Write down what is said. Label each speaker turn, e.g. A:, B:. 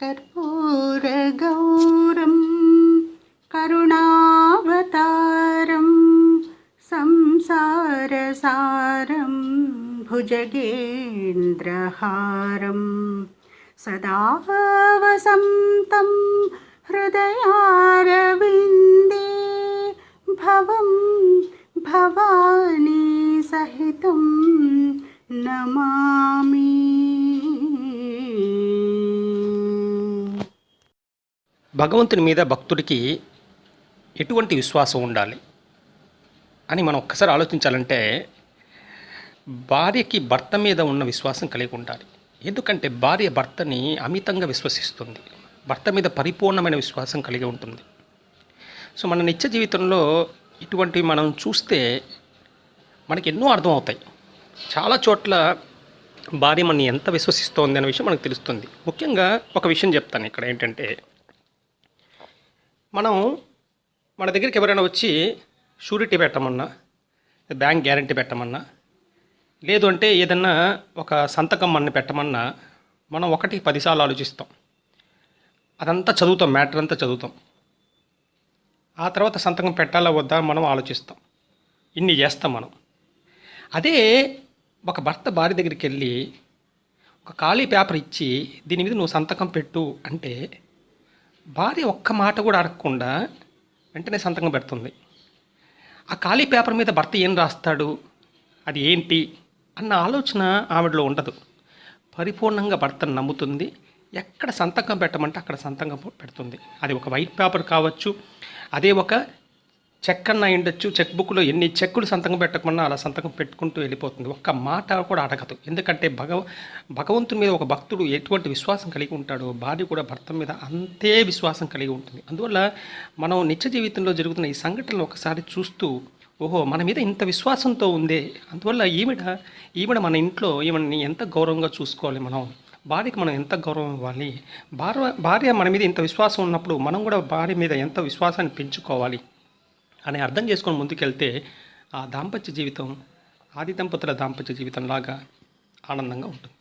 A: कर्पूरगौरं करुणावतारं संसारसारं भुजगेन्द्रहारं। सदा वसन्तं हृदयारविन्दे भवं भवानी सहितं नमामि
B: భగవంతుని మీద భక్తుడికి ఎటువంటి విశ్వాసం ఉండాలి అని మనం ఒక్కసారి ఆలోచించాలంటే భార్యకి భర్త మీద ఉన్న విశ్వాసం కలిగి ఉండాలి. ఎందుకంటే భార్య భర్తని అమితంగా విశ్వసిస్తుంది. భర్త మీద పరిపూర్ణమైన విశ్వాసం కలిగి ఉంటుంది. సో మన నిత్య జీవితంలో ఇటువంటివి మనం చూస్తే మనకి ఎన్నో అర్థం అవుతాయి చాలా చోట్ల భార్య మనని ఎంత విశ్వసిస్తోంది అనే విషయం మనకు తెలుస్తుంది. ముఖ్యంగా ఒక విషయం చెప్తాను ఇక్కడ ఏంటంటే మనం మన దగ్గరికి ఎవరైనా వచ్చి షూరిటీ పెట్టమన్నా బ్యాంక్ గ్యారంటీ పెట్టమన్నా లేదు అంటే ఏదన్నా ఒక సంతకం మన పెట్టమన్నా మనం ఒకటి పదిసార్లు ఆలోచిస్తాం. అదంతా చదువుతాం మ్యాటర్ అంతా చదువుతాం. ఆ తర్వాత సంతకం పెట్టాలా వద్దా మనం ఆలోచిస్తాం. ఇన్ని చేస్తాం మనం. అదే ఒక భర్త భార్య దగ్గరికి వెళ్ళి ఒక ఖాళీ పేపర్ ఇచ్చి దీని మీద నువ్వు సంతకం పెట్టు అంటే భార్య ఒక్క మాట కూడా అడగకుండా వెంటనే సంతకం పెడుతుంది. ఆ ఖాళీ పేపర్ మీద భర్త ఏం రాస్తాడు? అది ఏంటి? అన్న ఆలోచన ఆవిడలో ఉండదు. పరిపూర్ణంగా భర్తను నమ్ముతుంది. ఎక్కడ సంతకం పెట్టమంటే అక్కడ సంతకం పెడుతుంది. అది ఒక వైట్ పేపర్ కావచ్చు అదే ఒక చెక్ అన్న ఉండొచ్చు చెక్ బుక్లో ఎన్ని చెక్కులు సంతకం పెట్టకుండా అలా సంతకం పెట్టుకుంటూ వెళ్ళిపోతుంది. ఒక్క మాట కూడా అడగదు. ఎందుకంటే భగవ భగవంతుని మీద ఒక భక్తుడు ఎటువంటి విశ్వాసం కలిగి ఉంటాడో భార్య కూడా భర్త మీద అంతే విశ్వాసం కలిగి ఉంటుంది. అందువల్ల మనం నిత్య జీవితంలో జరుగుతున్న ఈ సంఘటనలు ఒకసారి చూస్తూ ఓహో మన మీద ఇంత విశ్వాసంతో ఉందే. అందువల్ల ఈవిడ ఈవిడ మన ఇంట్లో ఈమెని ఎంత గౌరవంగా చూసుకోవాలి మనం? భార్యకి మనం ఎంత గౌరవం ఇవ్వాలి? భార్య భార్య మన మీద ఇంత విశ్వాసం ఉన్నప్పుడు మనం కూడా భార్య మీద ఎంత విశ్వాసాన్ని పెంచుకోవాలి? అని అర్థం చేసుకొని ముందుకెళ్తే ఆ దాంపత్య జీవితం ఆది దంపతుల దాంపత్య జీవితంలాగా ఆనందంగా ఉంటుంది.